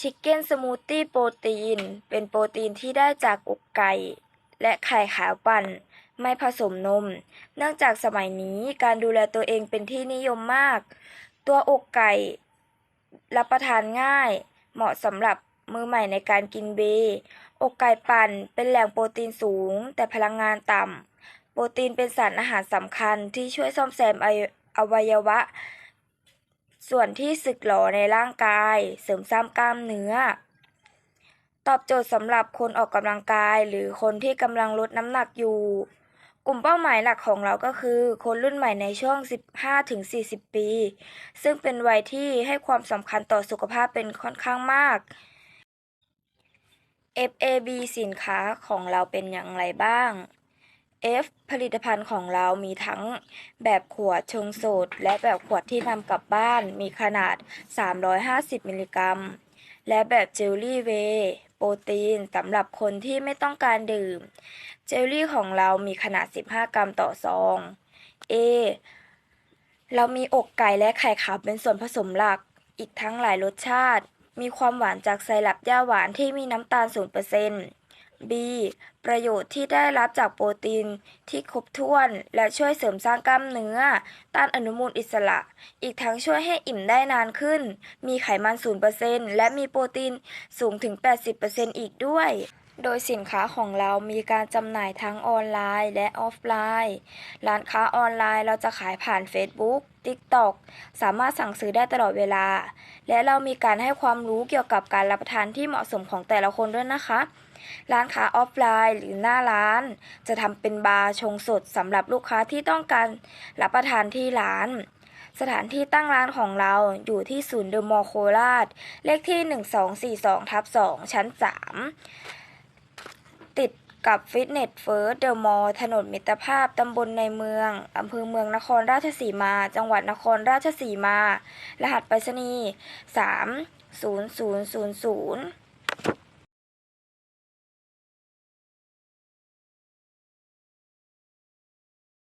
ชิคเก้นสมูทตี้โปรตีน เป็นโปรตีนที่ได้จากอกไก่และไข่ขาวปั่น ไม่ผสมนม เนื่องจากสมัยนี้การดูแลตัวเองเป็นที่นิยมมาก ตัวอกไก่ รับประทานง่าย เหมาะสำหรับมือใหม่ในการกินเบ อกไก่ปั่นเป็นแหล่งโปรตีนสูง แต่พลังงานต่ำ โปรตีนเป็นสารอาหารสำคัญที่ช่วยซ่อมแซมอวัยอวัยวะ ส่วนที่สึกหรอในร่างกาย เสริมสร้างกล้ามเนื้อ ตอบโจทย์สำหรับคนออกกำลังกายหรือคนที่กำลังลดน้ำหนักอยู่ กลุ่มเป้าหมายหลักของเราก็คือ คนรุ่นใหม่ในช่วง 15-40 ปี ซึ่งเป็นวัยที่ให้ความสำคัญต่อสุขภาพเป็นค่อนข้างมาก FAB สินค้าของเราเป็นอย่างไรบ้าง F ผลิตภัณฑ์ของเรามีทั้งแบบขวดชงสดและแบบขวดที่นำกลับบ้านมีขนาด 350 มิลลิกรัม และแบบเจลลี่เวโปรตีนสำหรับคนที่ไม่ต้องการดื่ม เจลลี่ของเรามีขนาด 15 กรัมต่อซอง A เรามีอกไก่และไข่ขาวเป็นส่วนผสมหลัก อีกทั้งหลายรสชาติ มีความหวานจากไซรัปหญ้าหวานที่มีน้ำตาล 0% B ประโยชน์ที่ได้รับจากโปรตีนที่ครบถ้วนและช่วยเสริมสร้างกล้ามเนื้อ ต้านอนุมูลอิสระ อีกทั้งช่วยให้อิ่มได้นานขึ้น มีไขมัน 0%และมีโปรตีนสูงถึง 80%อีกด้วย โดยสินค้าของเรามีการจำหน่ายทั้งออนไลน์และออฟไลน์ ร้านค้าออนไลน์เราจะขายผ่าน Facebook TikTok สามารถสั่งซื้อได้ตลอดเวลา และเรามีการให้ความรู้เกี่ยวกับการรับประทานที่เหมาะสมของแต่ละคนด้วยนะคะ ร้านค้าออฟไลน์ หรือหน้าร้าน จะทำเป็นบาร์ชงสดสำหรับลูกค้าที่ต้องการรับประทานที่ร้านสถานที่ตั้งร้านของเราอยู่ที่ศูนย์เดอะมอลล์โคราช เลขที่ 1242ทับ2ชั้น 3 ติดกับฟิตเนสเฟิร์สเดอะมอลล์ถนนมิตรภาพ ตำบลในเมือง อำเภอเมืองนครราชสีมา จังหวัดนครราชสีมา รหัสไปรษณีย์3 0 0 0 0